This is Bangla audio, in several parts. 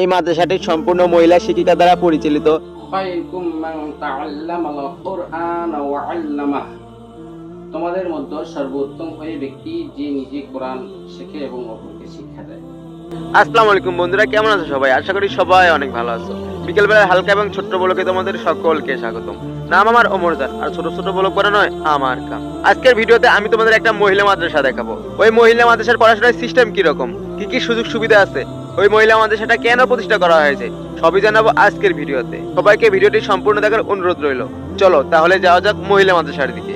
এই মাদ্রাসাটি সম্পূর্ণ মহিলা শিক্ষিকা দ্বারা পরিচালিত। তোমাদের মধ্যে সর্বোত্তম ওই ব্যক্তি যে নিজে কোরআন শেখে এবং অপরকে শিক্ষা দেয়। আসসালামু আলাইকুম বন্ধুরা কেমন আছো সবাই? আশা করি সবাই অনেক ভালো আছো। বিকেলবেলা হালকা এবং ছোট্ট বলকে তোমাদের সকলকে স্বাগতম। নাম আমার ওমরজান আর ছোট ছোট বলক করা নয় আমার কাম। আজকের ভিডিওতে আমি তোমাদের একটা মহিলা মাদ্রাসা দেখাবো। ওই মহিলা মাদ্রাসার পড়াশোনার সিস্টেম কি রকম কি কি সুযোগ সুবিধা আছে? ওই মহিলা মাদ্রাসাটা কেন প্রতিষ্ঠা করা হয়েছে? সবই জানাব আজকের ভিডিওতে। সবাইকে ভিডিওটি সম্পূর্ণ দেখার অনুরোধ রইল। চলো, তাহলে যাওয়া যাক মহিলা মাদ্রাসার দিকে।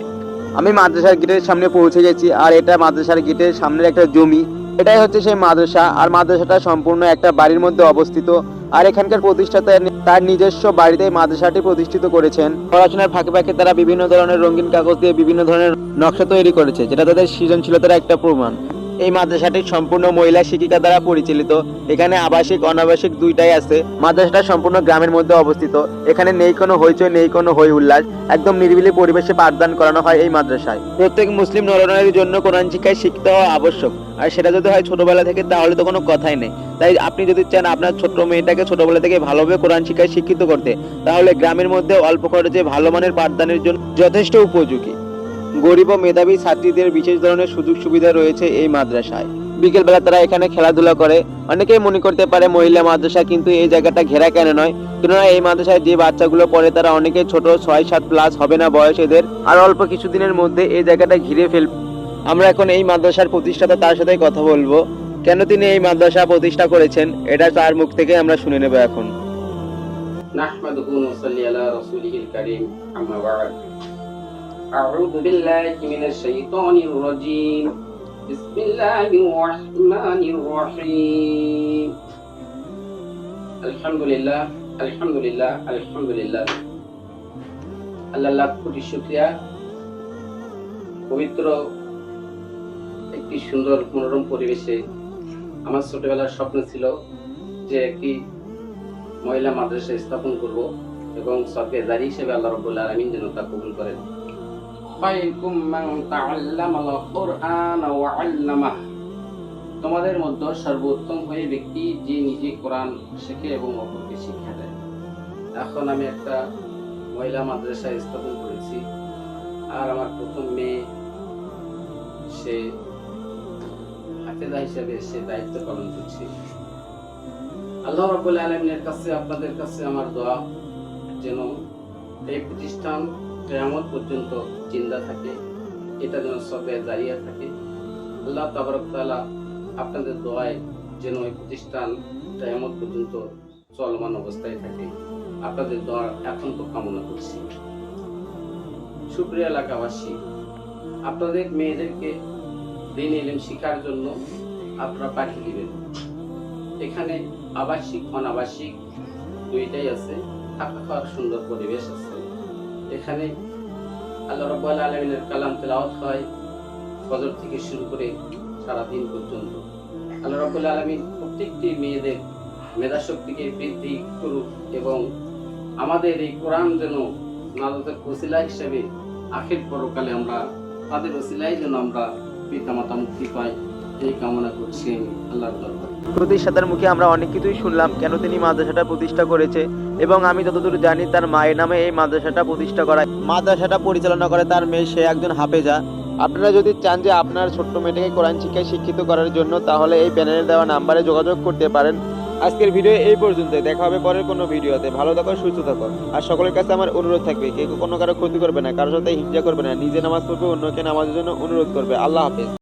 আমি মাদ্রাসার গেটের সামনে পৌঁছে গেছি, আর এটা মাদ্রাসার গেটের সামনের একটা জমি। এটাই হচ্ছে সেই মাদ্রাসা, আর মাদ্রাসাটা সম্পূর্ণ একটা বাড়ির মধ্যে অবস্থিত। আর এখানকার প্রতিষ্ঠাতা তার নিজস্ব বাড়িতে মাদ্রাসাটি প্রতিষ্ঠিত করেছেন। পড়াশোনার ফাঁকে ফাঁকে তারা বিভিন্ন ধরনের রঙিন কাগজ দিয়ে বিভিন্ন ধরনের নকশা তৈরি করেছে, যেটা তাদের সৃজনশীলতার একটা প্রমাণ। এই মাদ্রাসাটি সম্পূর্ণ মহিলা শিক্ষিকা দ্বারা পরিচালিত। এখানে আবাসিক, অনাবাসিক দুইটাই আছে। মাদ্রাসাটা সম্পূর্ণ গ্রামের মধ্যে অবস্থিত। এখানে নেই কোনো হইচই, নেই কোনো হই উল্লাস একদম নিরিবিলি পরিবেশে পাঠদান করানো হয় এই মাদ্রাসায়। প্রত্যেক মুসলিম নরনারীর জন্য কোরআন শিক্ষায় শিখতে হওয়া আবশ্যক। আর সেটা যদি হয় ছোটবেলা থেকে, তাহলে তো কোনো কথাই নেই। তাই আপনি যদি চান আপনার ছোট্ট মেয়েটাকে ছোটবেলা থেকে ভালোভাবে কোরআন শিক্ষায় শিক্ষিত করতে, তাহলে গ্রামের মধ্যে অল্প খরচে ভালো মানের পাঠদানের জন্য যথেষ্ট উপযোগী। গরিব ও মেধাবী ছাত্রীদের বিশেষ ধরনের সুযোগ সুবিধা রয়েছে এই মাদ্রাসায়। বিকেলবেলা তারা এখানে খেলাধুলা করে। অনেকেই মনে করতে পারে মহিলা মাদ্রাসা কিন্তু এই জায়গাটা ঘেরা কেন নয়? কেননা এই মাদ্রাসায় যে বাচ্চাগুলো পড়ে তারা অনেকে ছোট, ছয়, সাত প্লাস হবে না বয়স এদের। আর অল্প কিছুদিনের মধ্যে এই জায়গাটা ঘিরে ফেলবে আমরা এখন এই মাদ্রাসার প্রতিষ্ঠাতা তার সাথে কথা বলব। কেন তিনি এই মাদ্রাসা প্রতিষ্ঠা করেছেন, এটা তার মুখ থেকে আমরা শুনে নেব এখন। নাহমাদুহু ওয়া নুসাল্লি আলা কারীম, আম্মা বা'দ। আউযু বিল্লাহি মিনাশ শাইতানির রাজীম বিসমিল্লাহির রাহমানির রহিম আলহামদুলিল্লাহ আলহামদুলিল্লাহ আলহামদুলিল্লাহ। আল্লাহ লাখ কোটি শুকরিয়া। পবিত্র একটি সুন্দর মনোরম পরিবেশে আমার ছোটবেলার স্বপ্ন ছিল যে একটি মহিলা মাদ্রাসা স্থাপন করব এবং সরকার জারি হিসেবে আল্লাহ রব্বুল আলামিন যেন তা কবুল করেন। খায়রুকুম মান তাআল্লামাল কুরআন ওয়া আল্লামাহ। তোমাদের মধ্যে সর্বোত্তম হয়ে ব্যক্তি যে নিজে কোরআন শেখে এবং অপরকে শিক্ষা দেয়। এখন আমি একটা মহিলা মাদ্রাসা স্থাপন করেছি। আর আমার প্রথম মেয়ে, সে হাফেজা হিসেবে সে দায়িত্ব পালন করছে। আল্লাহ রাব্বুল আলামিনের কাছে, আপনাদের কাছে আমার দোয়া। যেন এই প্রতিষ্ঠান কিয়ামত পর্যন্ত জিন্দা থাকে, এটা যেন সবে দাঁড়িয়ে থাকে। আল্লাহ তাবারক তাআলা আপনাদের দোয়ায় যেন এই প্রতিষ্ঠান কিয়ামত পর্যন্ত চলমান অবস্থায় থাকে। আপনাদের দোয়া এখন তো কামনা করছি। সুপ্রিয় এলাকাবাসী, আপনাদের মেয়েদেরকে দিন এলেম শিখার জন্য আপনারা পাঠিয়ে দিবেন। এখানে আবাসিক, অনাবাসিক দুইটাই আছে। থাকা খাওয়ার সুন্দর পরিবেশ আছে। এখানে আল্লাহ রব্বুল আলমিনের কালাম তেলাওয়াত হয় ফজর থেকে শুরু করে সারাদিন পর্যন্ত। আল্লাহ রব্বুল আলমিন প্রত্যেকটি মেয়েদের মেধা শক্তিকে বৃদ্ধি করুক এবং আমাদের এই কোরআন যেন নাজাতের ওসিলা হিসেবে আখের পরকালে আমরা, তাদের ওসিলাই যেন আমরা পিতামাতা মুক্তি পাই। এই কামনা করছি আমি আল্লাহর প্রতিষ্ঠাতার মুখে আমরা অনেক কিছুই শুনলাম, কেন তিনি মাদ্রাসাটা প্রতিষ্ঠা করেছে, এবং আমি যতদূর জানি তার মায়ের নামে এই মাদ্রাসাটা প্রতিষ্ঠা মাদ্রাসাটা পরিচালনা করে তার মেয়ে, সে একজন হাফেজা। আপনারা যদি চান যে আপনার ছোট্ট মেয়েটাকে কোরআন শিক্ষায় শিক্ষিত করার জন্য, তাহলে এই প্যানেলে দেওয়া নাম্বারে যোগাযোগ করতে পারেন। আজকের ভিডিও এই পর্যন্ত দেখা হবে পরের কোনো ভিডিওতে ভালো থাকো, সুস্থ থাকো। আর সকলের কাছে আমার অনুরোধ থাকবে, কেউ কোনো কারও ক্ষতি করবে না, কারোর সাথে হিংসা করবে না। নিজে নামাজ পড়বে, অন্যকে নামাজের জন্য অনুরোধ করবে। আল্লাহ হাফেজ।